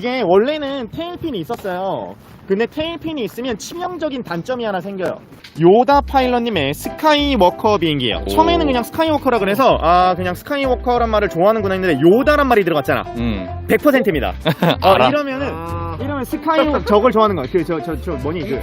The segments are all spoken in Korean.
이게 원래는 테일핀이 있었어요. 근데 테일핀이 있으면 치명적인 단점이 하나 생겨요. 요다 파일럿님의 스카이워커 비행기예요. 오. 처음에는 그냥 스카이워커라 그래서 아 그냥 스카이워커란 말을 좋아하는구나 했는데 요다란 말이 들어갔잖아. 음. 100%입니다. 어, 알아. 이러면은 이러면 스카이 저걸 좋아하는 거야. 그 저 저 저 뭐니 그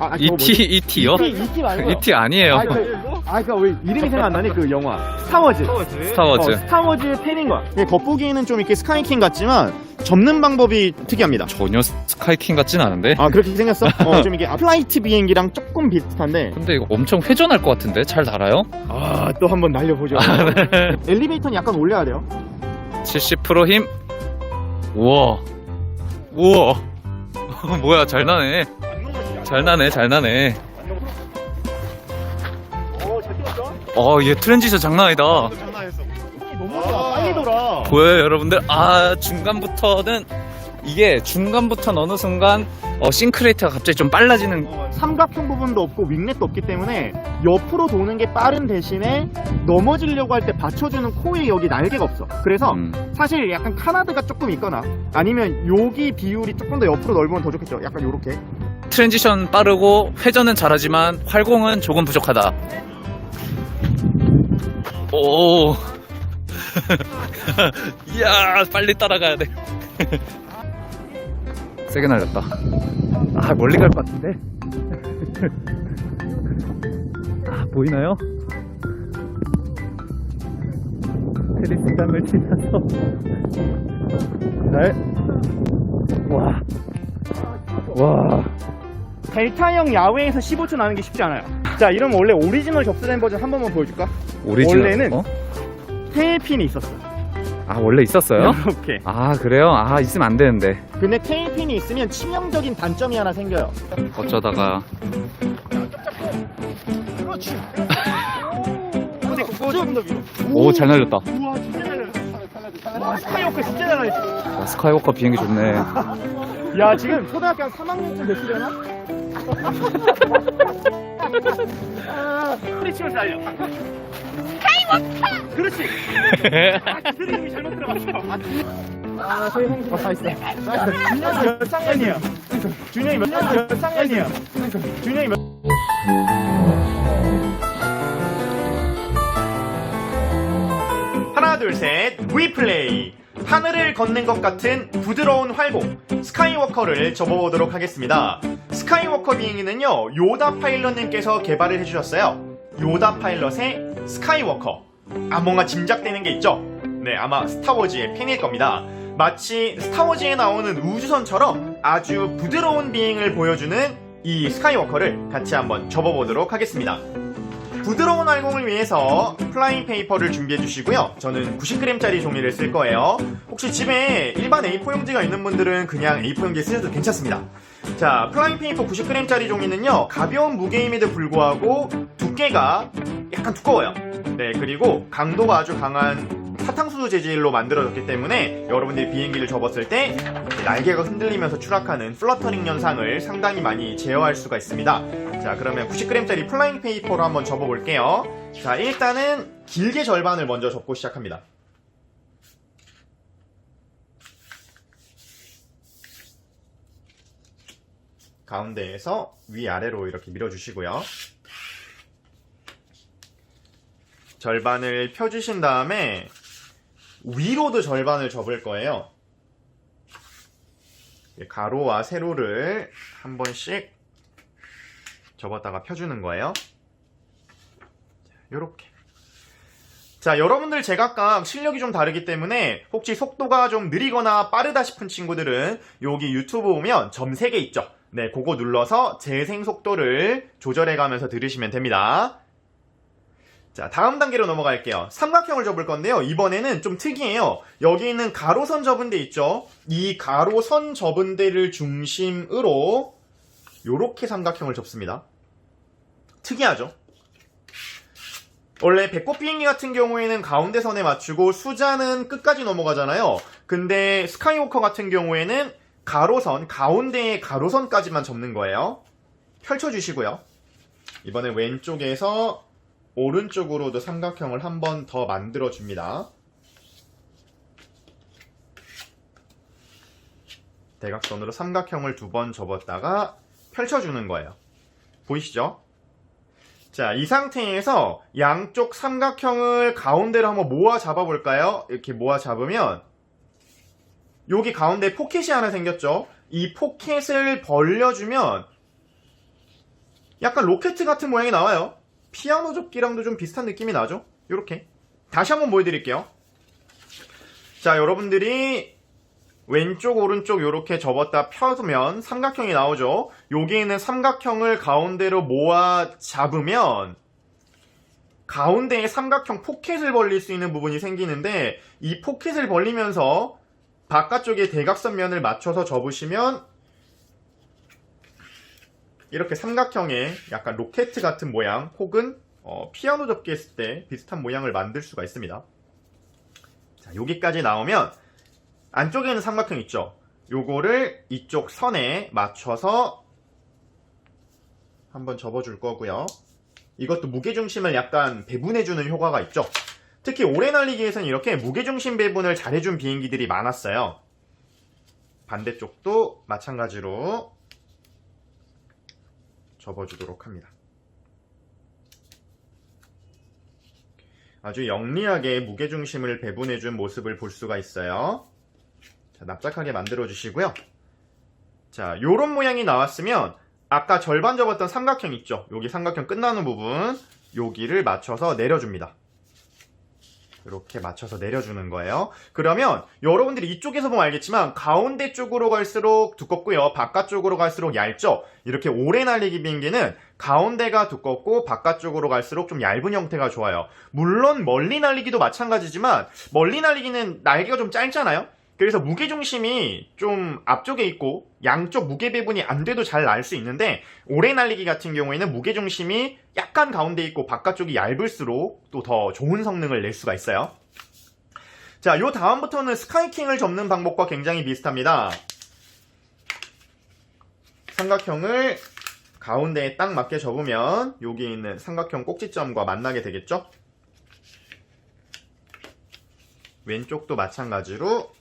아, 아, 저거 뭐지? ET, ET요? ET, ET 말고. ET 아니에요. 아, 그, 아, 그, 왜 이름이 생각 안 나니? 그 영화. 스타워즈. 스타워즈. 어, 스타워즈 팬인 거야. 예, 겉보기에는 좀 이렇게 스카이킹 같지만 접는 방법이 특이합니다. 전혀 스카이킹 같진 않은데? 아, 그렇게 생겼어? 어, 좀 이게 플라이트 비행기랑 조금 비슷한데. 근데 이거 엄청 회전할 것 같은데? 잘 달아요? 아, 또 한번 날려보죠. 엘리베이터는 약간 올려야 돼요. 70% 힘. 우와. 우와. 뭐야, 잘 나네. 잘 나네, 잘 나네. 오, 잘 뛰었어? 어, 얘 트랜지션 장난 아니다. 너무 좋아. 빨리 돌아. 보여요, 여러분들? 아, 중간부터는, 이게 중간부터 어느 순간, 어, 싱크레이트가 갑자기 좀 빨라지는, 어, 삼각형 부분도 없고 윙렛도 없기 때문에 옆으로 도는 게 빠른 대신에 넘어지려고 할 때 받쳐주는 코에 여기 날개가 없어. 그래서 음, 사실 약간 카나드가 조금 있거나 아니면 여기 비율이 조금 더 옆으로 넓으면 더 좋겠죠. 약간 요렇게. 트랜지션 빠르고, 회전은 잘하지만, 활공은 조금 부족하다. 오. 이야, 빨리 따라가야 돼. 세게 날렸다. 아, 멀리 갈 것 같은데? 아, 보이나요? 테리스장을 지나서. 잘. 와. 와. 델타형 야외에서 15초 나는 게 쉽지 않아요. 자, 이러면 원래 오리지널 접수된 버전 한 번만 보여줄까? 오리지널. 원래는 어? 테일핀이 있었어. 아, 원래 있었어요? 이렇게. 아, 그래요? 아, 있으면 안 되는데. 근데 테일핀이 있으면 치명적인 단점이 하나 생겨요. 어쩌다가. 그렇지. 좀더 위로. 오, 잘 날렸다. 우와, 진짜 잘 날렸어. 와, 스카이워크 진짜 잘 날렸어. 아, 스카이워커 비행기 좋네. 야, 지금 초등학교 한 3학년쯤 됐으려나? 아, 소리 치면서 달려. 그렇지. 아, 드림이 잘못 들어갔어. 아, 저희 형수 다 있어. 준영이 몇 학년이야? 준영이 몇, 몇 학년이야? 준영이 몇 하나 둘셋 위플레이 하늘을 걷는 것 같은 부드러운 활공 스카이워커를 접어보도록 하겠습니다 스카이워커 비행기는요 요다 파일럿님께서 개발을 해주셨어요 요다 파일럿의 스카이워커 아 뭔가 짐작되는 게 있죠 네 아마 스타워즈의 팬일 겁니다 마치 스타워즈에 나오는 우주선처럼 아주 부드러운 비행을 보여주는 이 스카이워커를 같이 한번 접어보도록 하겠습니다 부드러운 활공을 위해서 플라잉 페이퍼를 준비해 주시고요. 저는 90g짜리 종이를 쓸 거예요. 혹시 집에 일반 A4 용지가 있는 분들은 그냥 A4 용지 쓰셔도 괜찮습니다. 자, 플라잉 페이퍼 90g짜리 종이는요, 가벼운 무게임에도 불구하고 두께가 약간 두꺼워요. 네, 그리고 강도가 아주 강한 사탕수수 재질로 만들어졌기 때문에 여러분들이 비행기를 접었을 때 날개가 흔들리면서 추락하는 플러터링 현상을 상당히 많이 제어할 수가 있습니다. 자, 그러면 90g짜리 플라잉 페이퍼로 한번 접어볼게요. 자, 일단은 길게 절반을 먼저 접고 시작합니다. 가운데에서 위아래로 이렇게 밀어주시고요. 절반을 펴주신 다음에 위로도 절반을 접을 거예요. 가로와 세로를 한 번씩 접었다가 펴주는 거예요. 요렇게. 자, 여러분들 제각각 실력이 좀 다르기 때문에 혹시 속도가 좀 느리거나 빠르다 싶은 친구들은 여기 유튜브 보면 점 3개 있죠? 네, 그거 눌러서 재생 속도를 조절해 가면서 들으시면 됩니다. 자, 다음 단계로 넘어갈게요. 삼각형을 접을 건데요. 이번에는 좀 특이해요. 여기 있는 가로선 접은 데 있죠? 이 가로선 접은 데를 중심으로 요렇게 삼각형을 접습니다. 특이하죠? 원래 배꼽 비행기 같은 경우에는 가운데 선에 맞추고 수자는 끝까지 넘어가잖아요. 근데 스카이워커 같은 경우에는 가로선, 가운데의 가로선까지만 접는 거예요. 펼쳐주시고요. 이번에 왼쪽에서 오른쪽으로도 삼각형을 한 번 더 만들어 줍니다. 대각선으로 삼각형을 두 번 접었다가 펼쳐주는 거예요. 보이시죠? 자, 이 상태에서 양쪽 삼각형을 가운데로 한번 모아 잡아볼까요? 이렇게 모아 잡으면 여기 가운데 포켓이 하나 생겼죠? 이 포켓을 벌려주면 약간 로켓 같은 모양이 나와요. 피아노 접기랑도 좀 비슷한 느낌이 나죠? 이렇게. 다시 한번 보여드릴게요. 자, 여러분들이 왼쪽, 오른쪽 이렇게 접었다 펴면 삼각형이 나오죠? 여기 있는 삼각형을 가운데로 모아 잡으면 가운데에 삼각형 포켓을 벌릴 수 있는 부분이 생기는데 이 포켓을 벌리면서 바깥쪽에 대각선 면을 맞춰서 접으시면 이렇게 삼각형의 약간 로켓 같은 모양 혹은 어, 피아노 접기 했을 때 비슷한 모양을 만들 수가 있습니다. 자, 여기까지 나오면 안쪽에 있는 삼각형 있죠? 요거를 이쪽 선에 맞춰서 한번 접어줄 거고요. 이것도 무게중심을 약간 배분해주는 효과가 있죠. 특히 오래 날리기에서는 이렇게 무게중심 배분을 잘해준 비행기들이 많았어요. 반대쪽도 마찬가지로 접어주도록 합니다. 아주 영리하게 무게중심을 배분해준 모습을 볼 수가 있어요. 자, 납작하게 만들어 주시고요. 자, 요런 모양이 나왔으면 아까 절반 접었던 삼각형 있죠? 여기 삼각형 끝나는 부분 여기를 맞춰서 내려줍니다. 이렇게 맞춰서 내려주는 거예요. 그러면 여러분들이 이쪽에서 보면 알겠지만 가운데 쪽으로 갈수록 두껍고요. 바깥쪽으로 갈수록 얇죠. 이렇게 오래 날리기 비행기는 가운데가 두껍고 바깥쪽으로 갈수록 좀 얇은 형태가 좋아요. 물론 멀리 날리기도 마찬가지지만 멀리 날리기는 날개가 좀 짧잖아요. 그래서 무게중심이 좀 앞쪽에 있고 양쪽 무게 배분이 안 돼도 잘 날 수 있는데 오래 날리기 같은 경우에는 무게중심이 약간 가운데 있고 바깥쪽이 얇을수록 또 더 좋은 성능을 낼 수가 있어요. 자, 요 다음부터는 스카이킹을 접는 방법과 굉장히 비슷합니다. 삼각형을 가운데에 딱 맞게 접으면 여기 있는 삼각형 꼭지점과 만나게 되겠죠? 왼쪽도 마찬가지로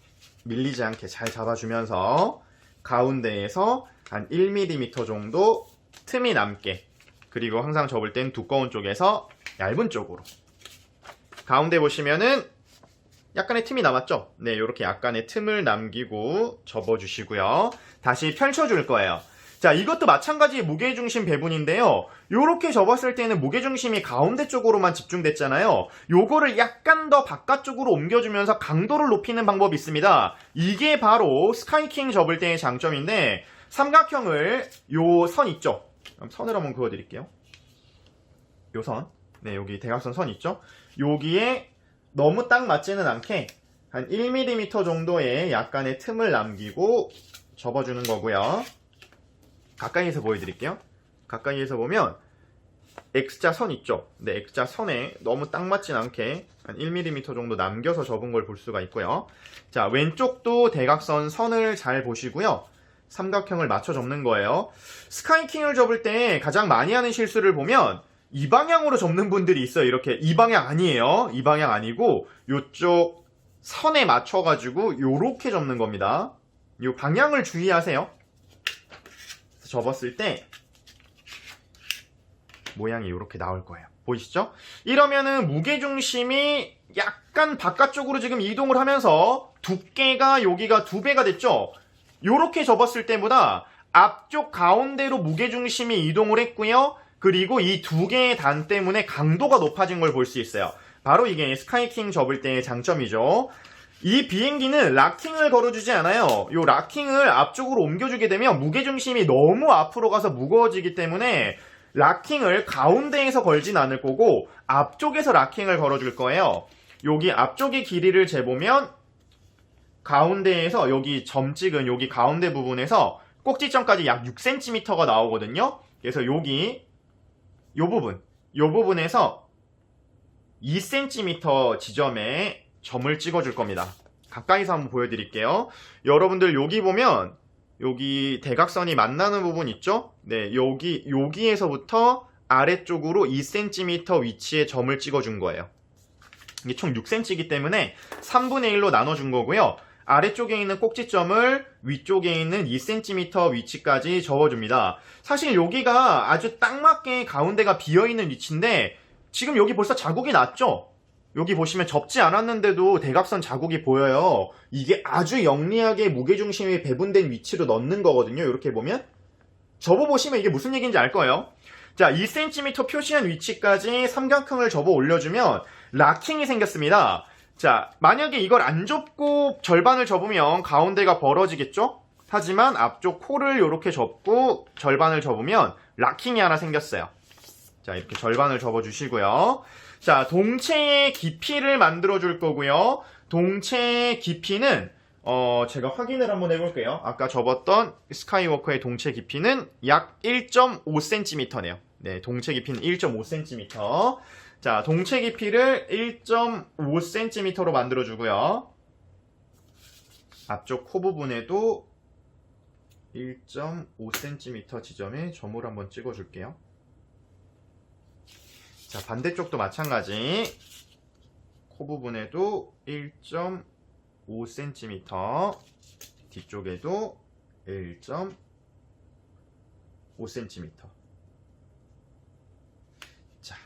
밀리지 않게 잘 잡아주면서 가운데에서 한 1mm 정도 틈이 남게 그리고 항상 접을 땐 두꺼운 쪽에서 얇은 쪽으로 가운데 보시면은 약간의 틈이 남았죠? 네, 이렇게 약간의 틈을 남기고 접어주시고요. 다시 펼쳐줄 거예요. 자, 이것도 마찬가지 무게중심 배분인데요. 요렇게 접었을 때는 무게중심이 가운데 쪽으로만 집중됐잖아요. 요거를 약간 더 바깥쪽으로 옮겨주면서 강도를 높이는 방법이 있습니다. 이게 바로 스카이킹 접을 때의 장점인데 삼각형을 요 선 있죠? 그럼 선을 한번 그어드릴게요. 요 선. 네, 여기 대각선 선 있죠? 여기에 너무 딱 맞지는 않게 한 1mm 정도의 약간의 틈을 남기고 접어주는 거고요. 가까이에서 보여드릴게요. 가까이에서 보면 X자 선 있죠? 네, X자 선에 너무 딱 맞진 않게 한 1mm 정도 남겨서 접은 걸 볼 수가 있고요. 자, 왼쪽도 대각선 선을 잘 보시고요. 삼각형을 맞춰 접는 거예요. 스카이킹을 접을 때 가장 많이 하는 실수를 보면 이 방향으로 접는 분들이 있어요. 이렇게 이 방향 아니에요. 이 방향 아니고 요쪽 선에 맞춰 가지고 요렇게 접는 겁니다. 요 방향을 주의하세요. 접었을 때 모양이 이렇게 나올 거예요. 보이시죠? 이러면은 무게중심이 약간 바깥쪽으로 지금 이동을 하면서 두께가 여기가 두 배가 됐죠? 요렇게 접었을 때보다 앞쪽 가운데로 무게중심이 이동을 했고요. 그리고 이 두 개의 단 때문에 강도가 높아진 걸 볼 수 있어요. 바로 이게 스카이킹 접을 때의 장점이죠. 이 비행기는 락킹을 걸어주지 않아요. 요 락킹을 앞쪽으로 옮겨주게 되면 무게중심이 너무 앞으로 가서 무거워지기 때문에 락킹을 가운데에서 걸진 않을 거고 앞쪽에서 락킹을 걸어줄 거예요. 여기 앞쪽의 길이를 재보면 가운데에서 여기 점 찍은 여기 가운데 부분에서 꼭지점까지 약 6cm가 나오거든요. 그래서 여기 요 부분, 요 부분에서 2cm 지점에 점을 찍어줄 겁니다. 가까이서 한번 보여드릴게요. 여러분들 여기 보면 여기 대각선이 만나는 부분 있죠? 네, 여기 여기에서부터 아래쪽으로 2cm 위치에 점을 찍어준 거예요. 이게 총 6cm이기 때문에 3분의 1로 나눠준 거고요. 아래쪽에 있는 꼭지점을 위쪽에 있는 2cm 위치까지 접어줍니다. 사실 여기가 아주 딱 맞게 가운데가 비어있는 위치인데 지금 여기 벌써 자국이 났죠? 여기 보시면 접지 않았는데도 대각선 자국이 보여요. 이게 아주 영리하게 무게중심이 배분된 위치로 넣는 거거든요. 이렇게 보면. 접어보시면 이게 무슨 얘기인지 알 거예요. 자, 2cm 표시한 위치까지 삼각형을 접어 올려주면 락킹이 생겼습니다. 자, 만약에 이걸 안 접고 절반을 접으면 가운데가 벌어지겠죠? 하지만 앞쪽 코를 이렇게 접고 절반을 접으면 락킹이 하나 생겼어요. 자, 이렇게 절반을 접어주시고요. 자, 동체의 깊이를 만들어 줄 거고요. 동체의 깊이는 어, 제가 확인을 한번 해볼게요. 아까 접었던 스카이워커의 동체 깊이는 약 1.5cm네요. 네, 동체 깊이는 1.5cm. 자, 동체 깊이를 1.5cm로 만들어주고요. 앞쪽 코 부분에도 1.5cm 지점에 점을 한번 찍어줄게요. 자, 반대쪽도 마찬가지. 코 부분에도 1.5cm, 뒤쪽에도 1.5cm. 자,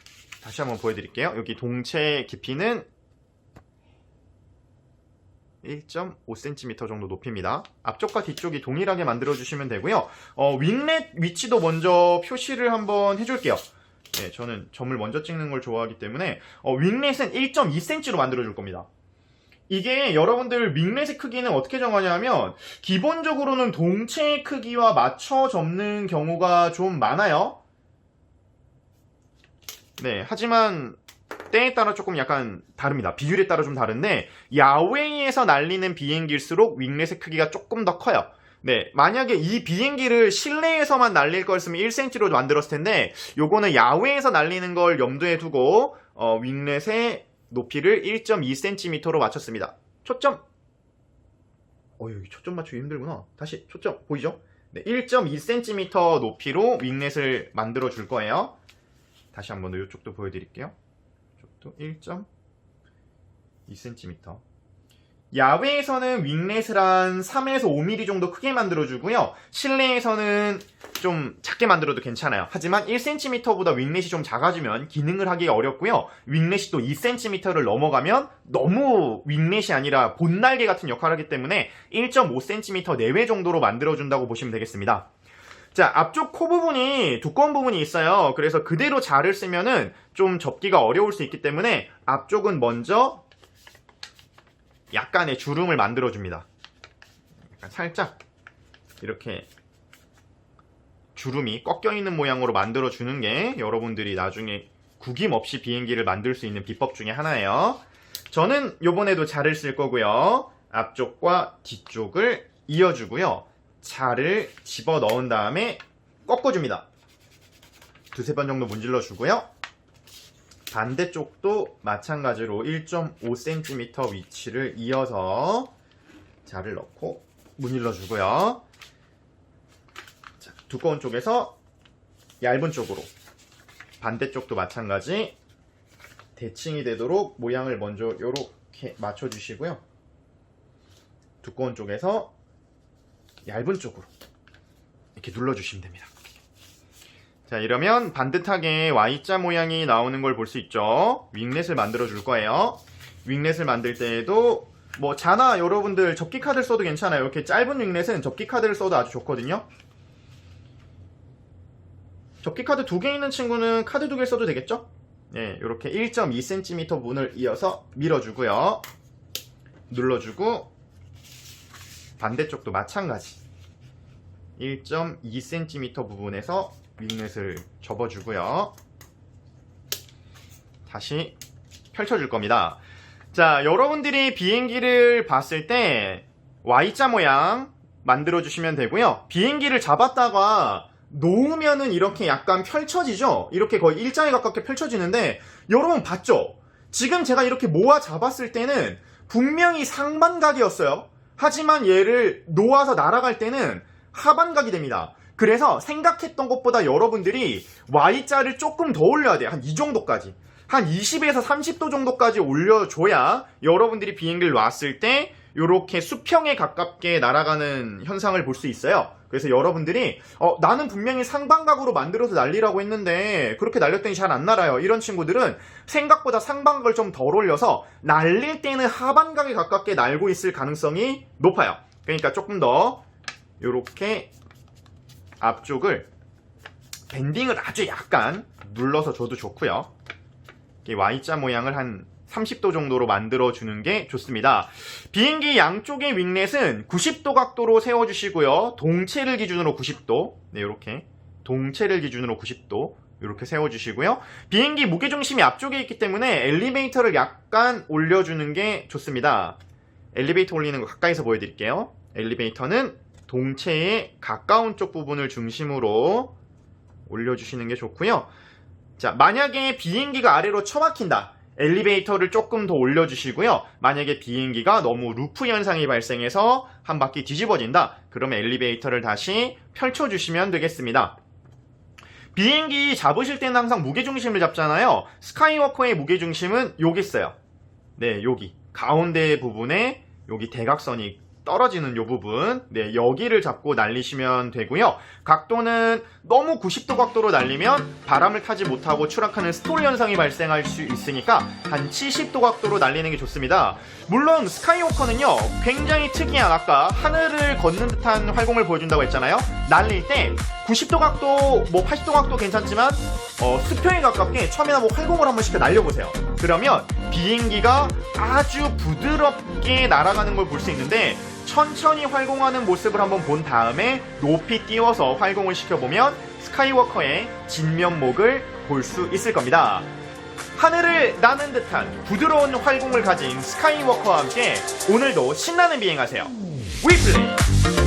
다시 한번 보여드릴게요. 여기 동체 깊이는 1.5cm 정도 높입니다. 앞쪽과 뒤쪽이 동일하게 만들어주시면 되고요. 어, 윙렛 위치도 먼저 표시를 한번 해줄게요. 네, 저는 점을 먼저 찍는 걸 좋아하기 때문에 어, 윙렛은 1.2cm로 만들어줄 겁니다. 이게 여러분들 윙렛의 크기는 어떻게 정하냐면 기본적으로는 동체 크기와 맞춰 접는 경우가 좀 많아요. 네, 하지만 때에 따라 조금 약간 다릅니다. 비율에 따라 좀 다른데 야웨이에서 날리는 비행기일수록 윙렛의 크기가 조금 더 커요. 네, 만약에 이 비행기를 실내에서만 날릴 거였으면 1cm로 만들었을 텐데 요거는 야외에서 날리는 걸 염두에 두고 어, 윙렛의 높이를 1.2cm로 맞췄습니다. 초점. 어, 여기 초점 맞추기 힘들구나. 다시 초점 보이죠? 네, 1.2cm 높이로 윙렛을 만들어 줄 거예요. 다시 한번 더 이쪽도 보여드릴게요. 이쪽도 1.2cm. 야외에서는 윙렛을 한 3에서 5mm 정도 크게 만들어주고요. 실내에서는 좀 작게 만들어도 괜찮아요. 하지만 1cm보다 윙렛이 좀 작아지면 기능을 하기 어렵고요. 윙렛이 또 2cm를 넘어가면 너무 윙렛이 아니라 본날개 같은 역할을 하기 때문에 1.5cm 내외 정도로 만들어준다고 보시면 되겠습니다. 자, 앞쪽 코 부분이 두꺼운 부분이 있어요. 그래서 그대로 자를 쓰면은 좀 접기가 어려울 수 있기 때문에 앞쪽은 먼저 약간의 주름을 만들어줍니다. 약간 살짝 이렇게 주름이 꺾여 있는 모양으로 만들어주는 게 여러분들이 나중에 구김 없이 비행기를 만들 수 있는 비법 중에 하나예요. 저는 요번에도 자를 쓸 거고요. 앞쪽과 뒤쪽을 이어주고요. 자를 집어 넣은 다음에 꺾어줍니다. 두세 번 정도 문질러 주고요. 반대쪽도 마찬가지로 1.5cm 위치를 이어서 자를 넣고 문일러 주고요. 자, 두꺼운 쪽에서 얇은 쪽으로 반대쪽도 마찬가지 대칭이 되도록 모양을 먼저 이렇게 맞춰주시고요. 두꺼운 쪽에서 얇은 쪽으로 이렇게 눌러주시면 됩니다. 자, 이러면 반듯하게 Y자 모양이 나오는 걸 볼 수 있죠. 윙렛을 만들어 줄 거예요. 윙렛을 만들 때에도 뭐 자나 여러분들 접기 카드를 써도 괜찮아요. 이렇게 짧은 윙렛은 접기 카드를 써도 아주 좋거든요. 접기 카드 두 개 있는 친구는 카드 두 개 써도 되겠죠? 네, 이렇게 1.2cm 부분을 이어서 밀어주고요. 눌러주고 반대쪽도 마찬가지. 1.2cm 부분에서 윙넷을 접어주고요. 다시 펼쳐줄 겁니다. 자, 여러분들이 비행기를 봤을 때 Y자 모양 만들어주시면 되고요. 비행기를 잡았다가 놓으면은 이렇게 약간 펼쳐지죠? 이렇게 거의 일자에 가깝게 펼쳐지는데 여러분 봤죠? 지금 제가 이렇게 모아 잡았을 때는 분명히 상반각이었어요. 하지만 얘를 놓아서 날아갈 때는 하반각이 됩니다. 그래서 생각했던 것보다 여러분들이 Y자를 조금 더 올려야 돼요. 한 이 정도까지. 한 20에서 30도 정도까지 올려줘야 여러분들이 비행기를 놨을 때 이렇게 수평에 가깝게 날아가는 현상을 볼 수 있어요. 그래서 여러분들이 어, 나는 분명히 상방각으로 만들어서 날리라고 했는데 그렇게 날렸더니 잘 안 날아요. 이런 친구들은 생각보다 상방각을 좀 덜 올려서 날릴 때는 하반각에 가깝게 날고 있을 가능성이 높아요. 그러니까 조금 더 이렇게 앞쪽을 밴딩을 아주 약간 눌러서 줘도 좋고요. Y자 모양을 한 30도 정도로 만들어 주는 게 좋습니다. 비행기 양쪽의 윙렛은 90도 각도로 세워 주시고요. 동체를 기준으로 90도. 네, 이렇게 동체를 기준으로 90도. 이렇게 세워 주시고요. 비행기 무게 중심이 앞쪽에 있기 때문에 엘리베이터를 약간 올려 주는 게 좋습니다. 엘리베이터 올리는 거 가까이서 보여 드릴게요. 엘리베이터는 동체에 가까운 쪽 부분을 중심으로 올려주시는 게 좋고요. 자, 만약에 비행기가 아래로 처박힌다. 엘리베이터를 조금 더 올려주시고요. 만약에 비행기가 너무 루프 현상이 발생해서 한 바퀴 뒤집어진다. 그러면 엘리베이터를 다시 펼쳐주시면 되겠습니다. 비행기 잡으실 때는 항상 무게중심을 잡잖아요. 스카이워커의 무게중심은 여기 있어요. 네, 여기. 가운데 부분에 여기 대각선이 떨어지는 요 부분, 네, 여기를 잡고 날리시면 되고요. 각도는 너무 90도 각도로 날리면 바람을 타지 못하고 추락하는 스톨 현상이 발생할 수 있으니까 한 70도 각도로 날리는 게 좋습니다. 물론 스카이워커는요, 굉장히 특이한 아까 하늘을 걷는 듯한 활공을 보여준다고 했잖아요. 날릴 때 90도 각도, 뭐 80도 각도 괜찮지만 어, 수평에 가깝게 처음에나 뭐 활공을 한번 시켜 날려보세요. 그러면 비행기가 아주 부드럽게 날아가는 걸 볼 수 있는데 천천히 활공하는 모습을 한번 본 다음에 높이 띄워서 활공을 시켜보면 스카이워커의 진면목을 볼 수 있을 겁니다. 하늘을 나는 듯한 부드러운 활공을 가진 스카이워커와 함께 오늘도 신나는 비행하세요. 위플레이!